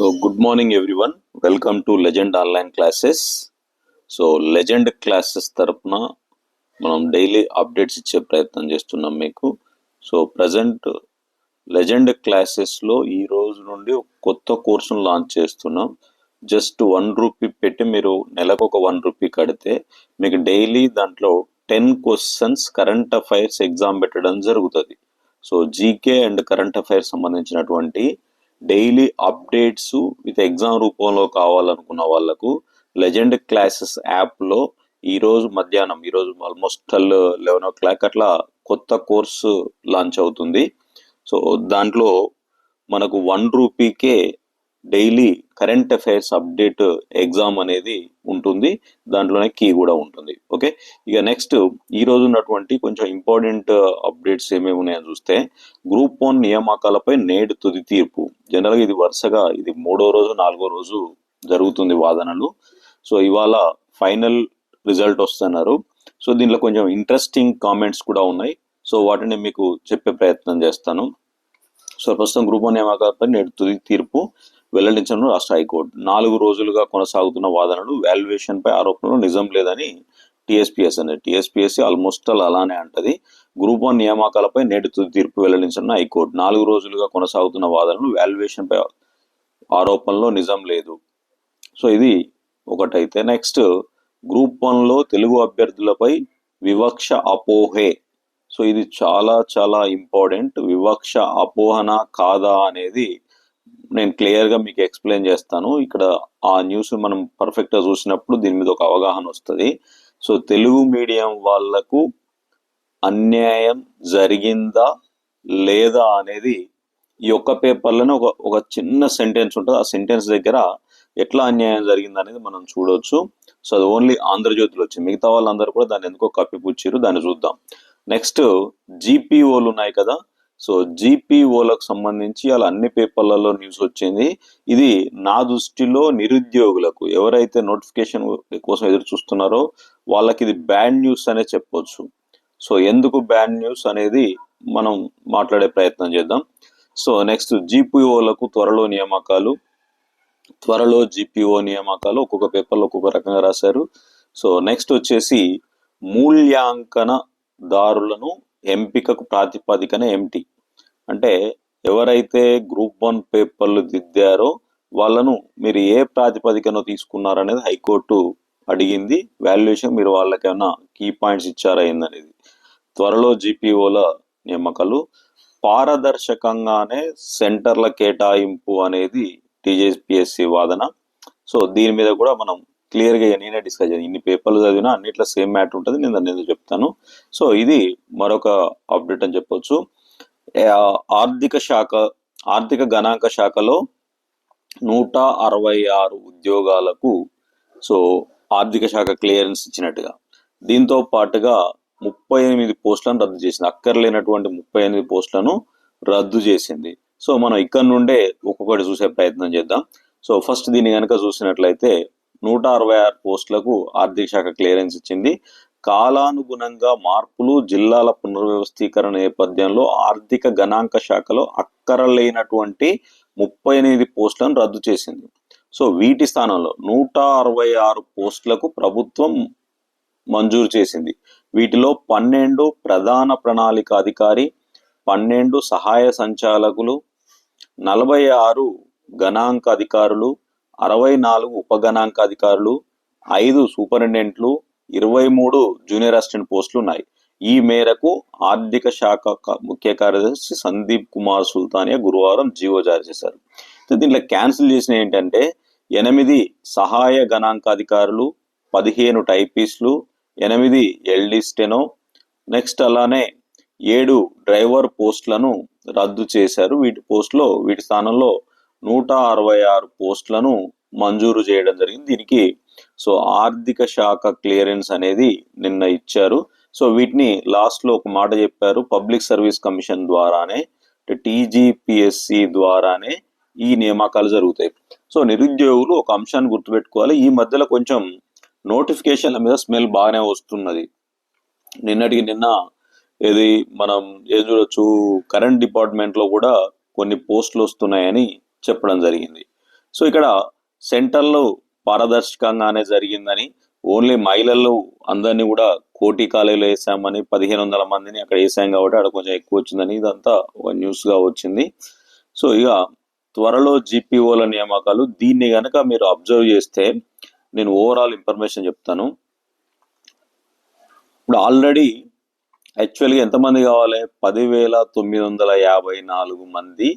So good morning everyone welcome to legend online classes so legend classes తరపున మనం daily updates ఇచ్చే ప్రయత్నం చేస్తున్నాం మీకు. సో ప్రజెంట్ లెజెండ్ క్లాసెస్లో ఈ రోజు నుండి కొత్త కోర్సును లాంచ్ చేస్తున్నాం. జస్ట్ వన్ రూపీ పెట్టి మీరు నెలకు ఒక వన్ రూపీ కడితే మీకు డైలీ దాంట్లో ten questions current affairs exam పెట్టడం జరుగుతుంది. So GK and current affairs సంబంధించినటువంటి డైలీ అప్డేట్స్ విత్ ఎగ్జామ్ రూపంలో కావాలనుకున్న వాళ్ళకు లెజెండ్ క్లాసెస్ యాప్లో ఈ రోజు మధ్యాహ్నం ఈ రోజు ఆల్మోస్ట్ లెవెన్ ఓ క్లాక్ అట్లా కొత్త కోర్సు లాంచ్ అవుతుంది. సో దాంట్లో మనకు one రూపీకే daily current affairs update exam అనేది ఉంటుంది. దాంట్లోనే కీ కూడా ఉంటుంది. ఓకే? ఇక నెక్స్ట్ ఈ రోజు ఉన్నటువంటి కొంచెం ఇంపార్టెంట్ అప్డేట్స్ ఏమేమి ఉన్నాయని చూస్తే గ్రూప్ వన్ నియామకాలపై నేడు తుది తీర్పు. జనరల్గా ఇది వరుసగా ఇది మూడో రోజు నాలుగో రోజు జరుగుతుంది వాదనలు. సో ఇవాళ ఫైనల్ రిజల్ట్ వస్తున్నారు. సో దీంట్లో కొంచెం ఇంట్రెస్టింగ్ కామెంట్స్ కూడా ఉన్నాయి. సో వాటిని మీకు చెప్పే ప్రయత్నం చేస్తాను. సో ప్రస్తుతం గ్రూప్ వన్ నియామకాలపై నేడు తుది తీర్పు. వెల్లడించను రాష్ట్ర హైకోర్టు. నాలుగు రోజులుగా కొనసాగుతున్న వాదనలు వాల్యుయేషన్ పై ఆరోపణలు నిజం లేదని టీఎస్పీఎస్ అనేది టీఎస్పీఎస్సీ ఆల్మోస్ట్ అల్ అలానే అంటది. గ్రూప్ వన్ నియామకాలపై నేటి తుది తీర్పు వెల్లడించిన హైకోర్టు. నాలుగు రోజులుగా కొనసాగుతున్న వాదనలు వాల్యుయేషన్ పై ఆరోపణలో నిజం లేదు. సో ఇది ఒకటైతే. నెక్స్ట్ గ్రూప్ వన్లో తెలుగు అభ్యర్థులపై వివక్ష అపోహే. సో ఇది చాలా చాలా ఇంపార్టెంట్. వివక్ష అపోహన కాదా అనేది నేను క్లియర్గా మీకు ఎక్స్ప్లెయిన్ చేస్తాను. ఇక్కడ ఆ న్యూస్ మనం పర్ఫెక్ట్గా చూసినప్పుడు దీని మీద ఒక అవగాహన వస్తుంది. సో తెలుగు మీడియం వాళ్ళకు అన్యాయం జరిగిందా లేదా అనేది ఈ ఒక్క పేపర్లోనే ఒక ఒక చిన్న సెంటెన్స్ ఉంటుంది. ఆ సెంటెన్స్ దగ్గర ఎట్లా అన్యాయం జరిగింది అనేది మనం చూడవచ్చు సో అది ఓన్లీ ఆంధ్రజ్యోతిలో వచ్చింది. మిగతా వాళ్ళందరూ కూడా దాన్ని ఎందుకో కప్పిపుచ్చారు దాన్ని చూద్దాం. నెక్స్ట్ జీపీఓలు ఉన్నాయి కదా. సో జీపీఓలకు సంబంధించి అలా అన్ని పేపర్లలో న్యూస్ వచ్చింది. ఇది నా దృష్టిలో నిరుద్యోగులకు ఎవరైతే నోటిఫికేషన్ కోసం ఎదురు చూస్తున్నారో వాళ్ళకి ఇది బ్యాడ్ న్యూస్ అనే చెప్పొచ్చు. సో ఎందుకు బ్యాడ్ న్యూస్ అనేది మనం మాట్లాడే ప్రయత్నం చేద్దాం. సో నెక్స్ట్ జీపీఓలకు త్వరలో నియామకాలు. త్వరలో జీపీఓ నియామకాలు ఒక్కొక్క పేపర్లో ఒక్కొక్క రకంగా రాశారు. సో నెక్స్ట్ వచ్చేసి మూల్యాంకన దారులను ఎంపికకు ప్రాతిపదికన ఏమిటి అంటే ఎవరైతే గ్రూప్ వన్ పేపర్లు దిద్దారో వాళ్ళను మీరు ఏ ప్రాతిపదికన తీసుకున్నారనేది హైకోర్టు అడిగింది. వాల్యుయేషన్ మీరు వాళ్ళకైనా కీ పాయింట్స్ ఇచ్చారా ఏందనేది. త్వరలో జీపీఓల నియామకాలు. పారదర్శకంగానే సెంటర్ల కేటాయింపు అనేది టీజేపీఎస్సి వాదన. సో దీని మీద కూడా మనం క్లియర్గా నేనే డిస్కస్ చేయాలి. ఇన్ని పేపర్లు చదివినా అన్నిట్లో సేమ్ మ్యాటర్ ఉంటుంది. నేను దాన్ని ఏదో చెప్తాను? సో ఇది మరొక అప్డేట్ అని చెప్పొచ్చు. ఆర్థిక శాఖ ఆర్థిక గణాంక శాఖలో నూట అరవై ఆరు ఉద్యోగాలకు సో ఆర్థిక శాఖ క్లియరెన్స్ ఇచ్చినట్టుగా. దీంతో పాటుగా ముప్పై ఎనిమిది పోస్టులను రద్దు చేసింది. అక్కర్లేనటువంటి ముప్పై ఎనిమిది పోస్టులను రద్దు చేసింది. సో మనం ఇక్కడ నుండే ఒక్కొక్కటి చూసే ప్రయత్నం చేద్దాం. సో ఫస్ట్ దీన్ని కనుక చూసినట్లయితే నూట అరవై ఆరు పోస్టులకు ఆర్థిక శాఖ క్లియరెన్స్ ఇచ్చింది. కాలానుగుణంగా మార్పులు జిల్లాల పునర్వ్యవస్థీకరణ నేపథ్యంలో ఆర్థిక గణాంక శాఖలో అక్కరలేనటువంటి ముప్పై ఎనిమిది పోస్టులను రద్దు చేసింది. సో వీటి స్థానంలో నూట అరవై ఆరు పోస్టులకు ప్రభుత్వం మంజూరు చేసింది. వీటిలో పన్నెండు ప్రధాన ప్రణాళిక అధికారి పన్నెండు సహాయ సంచాలకులు నలభై ఆరు గణాంక అధికారులు అరవై నాలుగు ఉపగణాంక అధికారులు ఐదు సూపరింటెండెంట్లు ఇరవై మూడు జూనియర్ అసిస్టెంట్ పోస్టులు ఉన్నాయి ఈ మేరకు ఆర్థిక శాఖ ముఖ్య కార్యదర్శి సందీప్ కుమార్ సుల్తానియా గురువారం జీవో జారీ చేశారు. దీంట్లో క్యాన్సిల్ చేసిన ఏంటంటే ఎనిమిది సహాయ గణాంకాధికారులు పదిహేను టైపీస్లు ఎనిమిది ఎల్డిస్టెనో నెక్స్ట్ అలానే ఏడు డ్రైవర్ పోస్టులను రద్దు చేశారు. వీటి పోస్టులో వీటి స్థానంలో నూట అరవై ఆరు పోస్టులను మంజూరు చేయడం జరిగింది. దీనికి సో ఆర్థిక శాఖ క్లియరెన్స్ అనేది నిన్న ఇచ్చారు. సో వీటిని లాస్ట్లో ఒక మాట చెప్పారు. పబ్లిక్ సర్వీస్ కమిషన్ ద్వారానే టీజీపీఎస్సి ద్వారానే ఈ నియామకాలు జరుగుతాయి. సో నిరుద్యోగులు ఒక అంశాన్ని గుర్తుపెట్టుకోవాలి. ఈ మధ్యలో కొంచెం నోటిఫికేషన్ల మీద స్మెల్ బాగానే వస్తున్నది. నిన్నటికి నిన్న ఇది మనం ఏం చూడొచ్చు? కరెంట్ డిపార్ట్మెంట్లో కూడా కొన్ని పోస్టులు వస్తున్నాయని చెప్పడం జరిగింది. సో ఇక్కడ సెంటర్లో పారదర్శకంగానే జరిగిందని ఓన్లీ మహిళల్లో అందరినీ కూడా కోటి కాలేజీలో వేసామని పదిహేను వందల మందిని అక్కడ వేసాం కాబట్టి అక్కడ కొంచెం ఎక్కువ వచ్చిందని ఇదంతా ఒక న్యూస్గా వచ్చింది. సో ఇక త్వరలో జీపీఓల నియామకాలు దీన్ని కనుక మీరు అబ్జర్వ్ చేస్తే నేను ఓవరాల్ ఇన్ఫర్మేషన్ చెప్తాను. ఇప్పుడు ఆల్రెడీ యాక్చువల్గా ఎంతమంది కావాలి? పదివేల తొమ్మిది వందల యాభై నాలుగు మంది.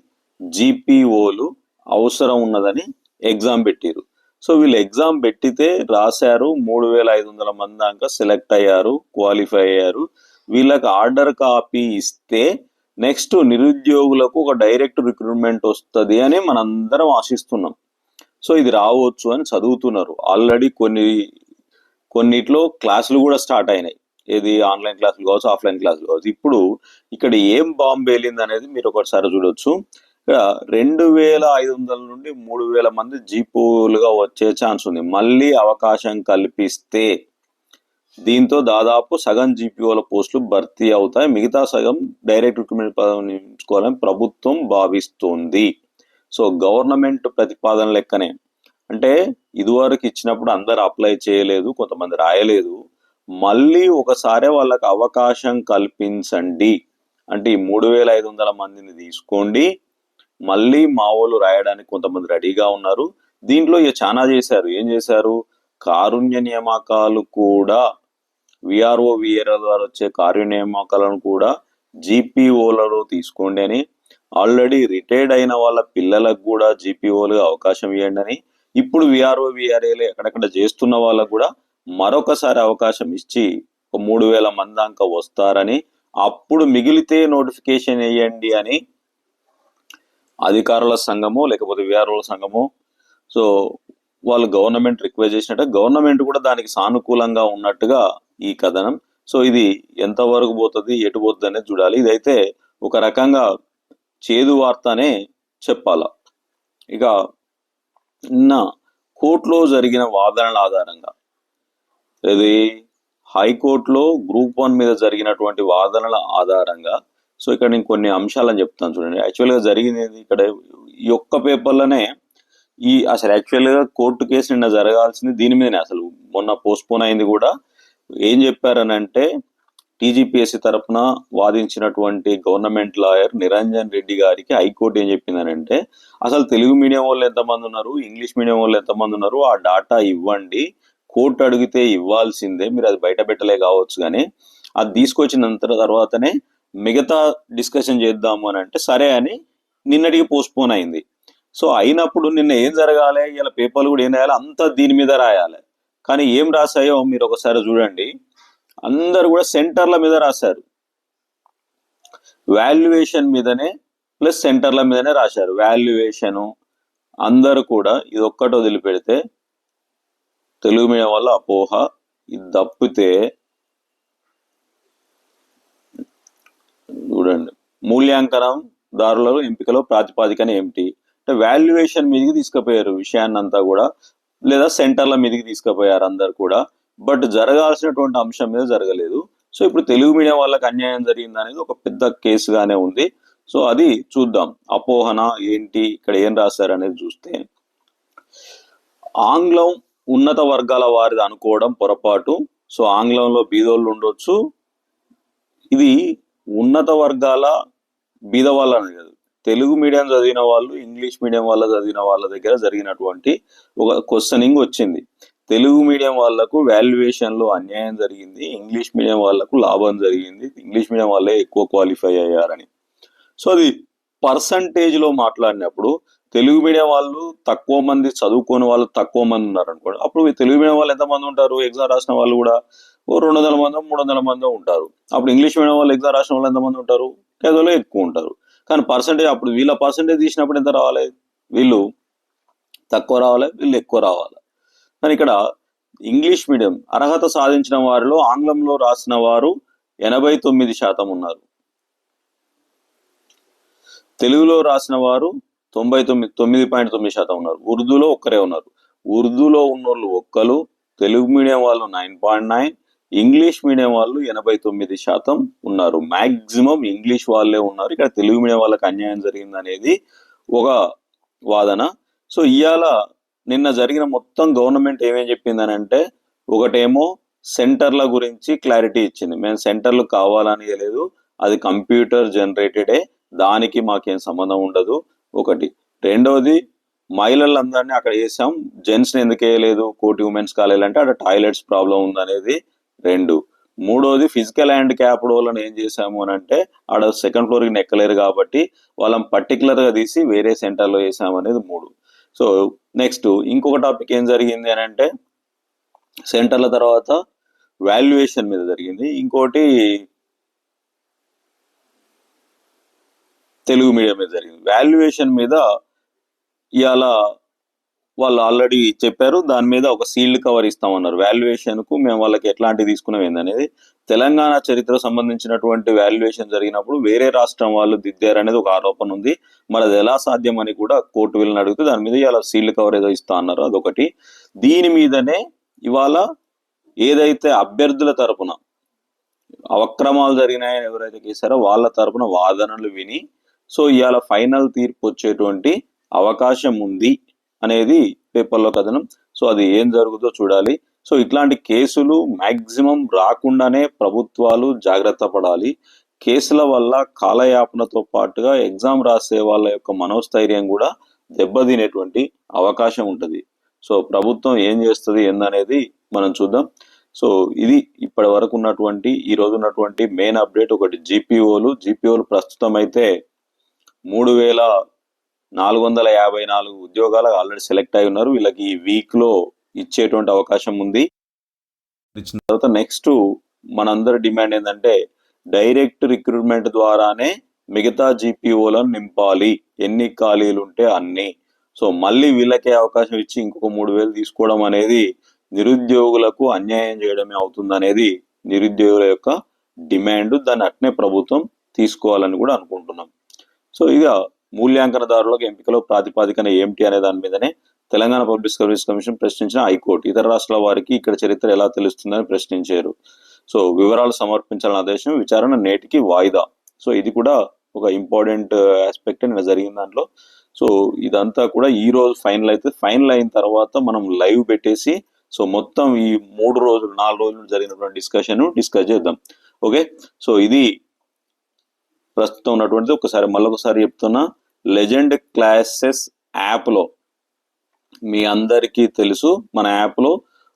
జీపీఓలు అవసరం ఉన్నదని ఎగ్జామ్ పెట్టారు సో వీళ్ళు ఎగ్జామ్ పెట్టితే రాశారు మూడు వేల ఐదు వందల మంది దాకా సెలెక్ట్ అయ్యారు క్వాలిఫై అయ్యారు. వీళ్ళకి ఆర్డర్ కాపీ ఇస్తే నెక్స్ట్ నిరుద్యోగులకు ఒక డైరెక్ట్ రిక్రూట్మెంట్ వస్తుంది అని మనందరం ఆశిస్తున్నాం. సో ఇది రావచ్చు అని చదువుతున్నారు. ఆల్రెడీ కొన్ని కొన్నిట్లో క్లాసులు కూడా స్టార్ట్ అయినాయి. ఏది ఆన్లైన్ క్లాసులు కావచ్చు ఆఫ్లైన్ క్లాసులు కావచ్చు. ఇప్పుడు ఇక్కడ ఏం బాంబు వేలింది అనేది మీరు ఒకసారి చూడొచ్చు. ఇక్కడ రెండు వేల ఐదు వందల నుండి మూడు వేల మంది జీపోలుగా వచ్చే ఛాన్స్ ఉంది. మళ్ళీ అవకాశం కల్పిస్తే దీంతో దాదాపు సగం జీపీఓల పోస్టులు భర్తీ అవుతాయి. మిగతా సగం డైరెక్ట్ రిక్రూట్మెంట్ పదవి నియమించుకోవాలని ప్రభుత్వం భావిస్తుంది. సో గవర్నమెంట్ ప్రతిపాదన లెక్కనే. అంటే ఇదివరకు ఇచ్చినప్పుడు అందరు అప్లై చేయలేదు కొంతమంది రాయలేదు. మళ్ళీ ఒకసారి వాళ్ళకి అవకాశం కల్పించండి. అంటే ఈ మూడు వేల ఐదు వందల మందిని తీసుకోండి. మళ్ళీ మావోలు రాయడానికి కొంతమంది రెడీగా ఉన్నారు. దీంట్లో ఇక చాలా చేశారు. ఏం చేశారు? కారుణ్య నియామకాలు కూడా విఆర్ఓ విఆర్ఓ ద్వారా వచ్చే కారు నియామకాలను కూడా జీపీఓలలో తీసుకోండి అని ఆల్రెడీ రిటైర్డ్ అయిన వాళ్ళ పిల్లలకు కూడా జీపీఓలుగా అవకాశం ఇవ్వండి అని ఇప్పుడు విఆర్ఓ విఆర్ఏలు ఎక్కడెక్కడ చేస్తున్న వాళ్ళకు కూడా మరొకసారి అవకాశం ఇచ్చి ఒక మూడు వేల మంది దాకా వస్తారని అప్పుడు మిగిలితే నోటిఫికేషన్ వేయండి అని అధికారుల సంఘము లేకపోతే విఆర్ఓల సంఘము. సో వాళ్ళు గవర్నమెంట్ రిక్వెస్ట్ చేసినట్టు గవర్నమెంట్ కూడా దానికి సానుకూలంగా ఉన్నట్టుగా ఈ కథనం. సో ఇది ఎంతవరకు పోతుంది ఎటు పోతుంది అనేది చూడాలి. ఇదైతే ఒక రకంగా చేదు వార్త అనే చెప్పాల. ఇక నిన్న కోర్టులో జరిగిన వాదనల ఆధారంగా ఇది హైకోర్టులో గ్రూప్ వన్ మీద జరిగినటువంటి వాదనల ఆధారంగా సో ఇక్కడ నేను కొన్ని అంశాలను చెప్తాను చూడండి. యాక్చువల్గా జరిగింది ఇక్కడ ఈ ఒక్క పేపర్లోనే ఈ అసలు యాక్చువల్గా కోర్టు కేసు నిన్న జరగాల్సింది దీని మీదనే అసలు. మొన్న పోస్ట్పోన్ అయింది కూడా. ఏం చెప్పారనంటే టీజీపీఎస్సీ తరఫున వాదించినటువంటి గవర్నమెంట్ లాయర్ నిరంజన్ రెడ్డి గారికి హైకోర్టు ఏం చెప్పిందనంటే అసలు తెలుగు మీడియం వాళ్ళు ఎంతమంది ఉన్నారు? ఇంగ్లీష్ మీడియం వాళ్ళు ఎంతమంది ఉన్నారు? ఆ డాటా ఇవ్వండి. కోర్టు అడిగితే ఇవ్వాల్సిందే. మీరు అది బయట పెట్టలే కావచ్చు కానీ అది తీసుకొచ్చిన తర్వాతనే మిగతా డిస్కషన్ చేద్దాము అని అంటే సరే అని నిన్నటికి పోస్ట్పోన్ అయింది. సో అయినప్పుడు నిన్న ఏం జరగాలి? ఇలా పేపర్లు కూడా ఏం రాయాలి? అంతా దీని మీద రాయాలి. కానీ ఏం రాశాయో మీరు ఒకసారి చూడండి. అందరు కూడా సెంటర్ల మీద రాశారు. వాల్యుయేషన్ మీదనే ప్లస్ సెంటర్ల మీదనే రాశారు. వాల్యుయేషను అందరూ కూడా ఇది ఒక్కటి వదిలిపెడితే తెలుగు మీడియం వల్ల అపోహ ఇది తప్పితే చూడండి మూల్యాంకనం దారుల ఎంపికలో ప్రాతిపాదికన ఏమిటి? అంటే వాల్యుయేషన్ మీదకి తీసుకుపోయారు విషయాన్ని అంతా కూడా లేదా సెంటర్ల మీదకి తీసుకుపోయారు అందరు కూడా. బట్ జరగాల్సినటువంటి అంశం మీద జరగలేదు. సో ఇప్పుడు తెలుగు మీడియం వాళ్ళకి అన్యాయం జరిగింది అనేది ఒక పెద్ద కేసుగానే ఉంది. సో అది చూద్దాం. అపోహన ఏంటి? ఇక్కడ ఏం రాశారు అనేది చూస్తే ఆంగ్లం ఉన్నత వర్గాల వారిది అనుకోవడం పొరపాటు. సో ఆంగ్లంలో బీదోళ్ళు ఉండొచ్చు. ఇది ఉన్నత వర్గాల బీద వాళ్ళ అని కాదు. తెలుగు మీడియం చదివిన వాళ్ళు ఇంగ్లీష్ మీడియం వాళ్ళ చదివిన వాళ్ళ దగ్గర జరిగినటువంటి ఒక క్వశ్చనింగ్ వచ్చింది. తెలుగు మీడియం వాళ్ళకు వాల్యుయేషన్లో అన్యాయం జరిగింది ఇంగ్లీష్ మీడియం వాళ్ళకు లాభం జరిగింది ఇంగ్లీష్ మీడియం వాళ్ళే ఎక్కువ క్వాలిఫై అయ్యారని. సో అది పర్సంటేజ్లో మాట్లాడినప్పుడు తెలుగు మీడియం వాళ్ళు తక్కువ మంది చదువుకోని వాళ్ళు తక్కువ మంది ఉన్నారు అనుకోండి అప్పుడు తెలుగు మీడియం వాళ్ళు ఎంతమంది ఉంటారు? ఎగ్జామ్ రాసిన వాళ్ళు కూడా రెండు వందల మంది మూడు వందల మంది ఉంటారు. అప్పుడు ఇంగ్లీష్ మీడియం వాళ్ళు ఎగ్జామ్ రాసిన వాళ్ళు ఎంతమంది ఉంటారు? ఏదో ఎక్కువ ఉంటారు. కానీ పర్సంటేజ్ అప్పుడు వీళ్ళ పర్సంటేజ్ తీసినప్పుడు ఎంత రావాలి? వీళ్ళు తక్కువ రావాలి వీళ్ళు ఎక్కువ రావాలి. కానీ ఇక్కడ ఇంగ్లీష్ మీడియం అర్హత సాధించిన వారిలో ఆంగ్లంలో రాసిన వారు ఎనభై తొమ్మిది శాతం ఉన్నారు. తెలుగులో రాసిన వారు తొంభై తొమ్మిది తొమ్మిది పాయింట్ తొమ్మిది శాతం ఉన్నారు. ఉర్దూలో ఒక్కరే ఉన్నారు. ఉర్దూలో ఉన్నోళ్ళు ఒక్కరు తెలుగు మీడియం వాళ్ళు nine point nine English medium వాళ్ళు ఎనభై తొమ్మిది శాతం ఉన్నారు. మాక్సిమం ఇంగ్లీష్ వాళ్ళే ఉన్నారు. ఇక్కడ తెలుగు మీడియం వాళ్ళకి అన్యాయం జరిగింది అనేది ఒక వాదన. సో ఇవాళ నిన్న జరిగిన మొత్తం గవర్నమెంట్ ఏమేం చెప్పిందని అంటే ఒకటేమో సెంటర్ల గురించి క్లారిటీ ఇచ్చింది. మేము సెంటర్లు కావాలని లేదు అది కంప్యూటర్ జనరేటెడే. దానికి మాకేం సంబంధం ఉండదు. ఒకటి. రెండవది మహిళలందరినీ అక్కడ వేసాం. జెంట్స్ని ఎందుకు వేయలేదు? కోటి ఉమెన్స్ కాలేదంటే అక్కడ టాయిలెట్స్ ప్రాబ్లం ఉందనేది రెండు. మూడోది ఫిజికల్ అండ్ క్యాప్డ్ వాళ్ళని ఏం చేసాము అని అంటే ఆడ సెకండ్ ఫ్లోర్కి నెక్కలేరు కాబట్టి వాళ్ళని పర్టికులర్గా తీసి వేరే సెంటర్లో వేసాము అనేది మూడు. సో నెక్స్ట్ ఇంకొక టాపిక్ ఏం జరిగింది అని అంటే సెంటర్ల తర్వాత వాల్యుయేషన్ మీద జరిగింది. ఇంకోటి తెలుగు మీడియం మీద జరిగింది. వాల్యుయేషన్ మీద ఇవాళ వాళ్ళు ఆల్రెడీ చెప్పారు. దాని మీద ఒక సీల్డ్ కవర్ ఇస్తామన్నారు. వాల్యుయేషన్కు మేము వాళ్ళకి ఎట్లాంటి తీసుకున్నాం ఏందనేది. తెలంగాణ చరిత్ర సంబంధించినటువంటి వాల్యుయేషన్ జరిగినప్పుడు వేరే రాష్ట్రం వాళ్ళు దిద్దారనేది ఒక ఆరోపణ ఉంది. మరి అది ఎలా సాధ్యం అని కూడా కోర్టు వెళ్ళిన అడిగితే దాని మీద ఇలా సీల్డ్ కవర్ ఏదో ఇస్తా అన్నారు. అదొకటి. దీని మీదనే ఇవాళ ఏదైతే అభ్యర్థుల తరపున అవక్రమాలు జరిగినాయని ఎవరైతే చేశారో వాళ్ళ తరపున వాదనలు విని సో ఇవాళ ఫైనల్ తీర్పు వచ్చేటువంటి అవకాశం ఉంది. అనేది పేపర్లో కథనం. సో అది ఏం జరుగుతుందో చూడాలి. సో ఇట్లాంటి కేసులు మ్యాక్సిమం రాకుండానే ప్రభుత్వాలు జాగ్రత్త పడాలి. కేసుల వల్ల కాలయాపనతో పాటుగా ఎగ్జామ్ రాసే వాళ్ళ యొక్క మనోస్థైర్యం కూడా దెబ్బతినేటువంటి అవకాశం ఉంటుంది. సో ప్రభుత్వం ఏం చేస్తుంది ఏందనేది మనం చూద్దాం. సో ఇది ఇప్పటి వరకు ఉన్నటువంటి ఈ రోజు ఉన్నటువంటి మెయిన్ అప్డేట్ ఒకటి. జీపీఓలు జీపీఓలు ప్రస్తుతం అయితే మూడు వేల నాలుగు వందల యాభై నాలుగు ఉద్యోగాలు ఆల్రెడీ సెలెక్ట్ అయి ఉన్నారు. వీళ్ళకి ఈ వీక్లో ఇచ్చేటువంటి అవకాశం ఉంది. ఇచ్చిన తర్వాత నెక్స్ట్ మనందరి డిమాండ్ ఏంటంటే డైరెక్ట్ రిక్రూట్మెంట్ ద్వారానే మిగతా జీపీఓలను నింపాలి. ఎన్ని ఖాళీలు ఉంటే అన్ని. సో మళ్ళీ వీళ్ళకే అవకాశం ఇచ్చి ఇంకొక మూడు వేలు తీసుకోవడం అనేది నిరుద్యోగులకు అన్యాయం చేయడమే అవుతుంది అనేది నిరుద్యోగుల యొక్క డిమాండ్ దాన్ని అట్నే ప్రభుత్వం తీసుకోవాలని కూడా అనుకుంటున్నాం. సో ఇక మూల్యాంకనదారులకు ఎంపికలో ప్రాతిపాదికన ఏమిటి అనే దాని మీదనే తెలంగాణ పబ్లిక్ సర్వీస్ కమిషన్ ప్రశ్నించిన హైకోర్టు. ఇతర రాష్ట్రాల వారికి ఇక్కడ చరిత్ర ఎలా తెలుస్తుందని ప్రశ్నించారు. సో వివరాలు సమర్పించాలని ఆదేశం విచారణ నేటికి వాయిదా. సో ఇది కూడా ఒక ఇంపార్టెంట్ ఆస్పెక్ట్ నిన్న జరిగిన దాంట్లో. సో ఇదంతా కూడా ఈ రోజు ఫైనల్ అయితే ఫైనల్ అయిన తర్వాత మనం లైవ్ పెట్టేసి సో మొత్తం ఈ మూడు రోజులు నాలుగు రోజులు జరిగినటువంటి డిస్కషన్ డిస్కస్ చేద్దాం. ఓకే? సో ఇది ప్రస్తుతం ఉన్నటువంటిది. ఒకసారి మళ్ళొకసారి చెప్తున్నా లెజెండ్ క్లాసెస్ యాప్లో. మీ అందరికీ తెలుసు మన యాప్లో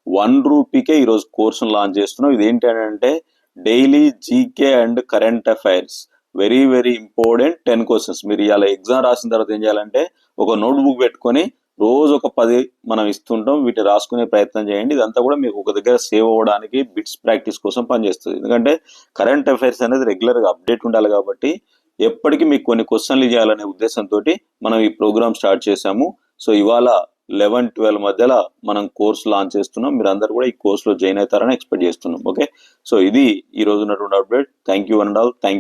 వన్ రూపీకే ఈరోజు కోర్సును లాంచ్ చేస్తున్నాం. ఇది ఏంటంటే daily GK and current affairs. Very very important ten questions. మీరు ఇవాళ ఎగ్జామ్ రాసిన తర్వాత ఏం చేయాలంటే ఒక నోట్బుక్ పెట్టుకొని రోజు ఒక పది మనం ఇస్తుంటాం వీటిని రాసుకునే ప్రయత్నం చేయండి. ఇదంతా కూడా మీకు ఒక దగ్గర సేవ్ అవ్వడానికి బిట్స్ ప్రాక్టీస్ కోసం పనిచేస్తుంది. ఎందుకంటే కరెంట్ అఫైర్స్ అనేది రెగ్యులర్గా అప్డేట్ ఉండాలి కాబట్టి ఎప్పటికీ మీకు కొన్ని క్వశ్చన్లు చేయాలనే ఉద్దేశంతో మనం ఈ ప్రోగ్రామ్ స్టార్ట్ చేశాము. సో ఇవాళ లెవెన్ ట్వెల్వ్ మధ్యలో మనం కోర్స్ లాంచ్ చేస్తున్నాం. మీరు అందరు కూడా ఈ కోర్సులో జాయిన్ అవుతారని ఎక్స్పెక్ట్ చేస్తున్నాం. ఓకే? సో ఇది ఈ రోజు ఉన్నటువంటి update. Thank you and all. Thank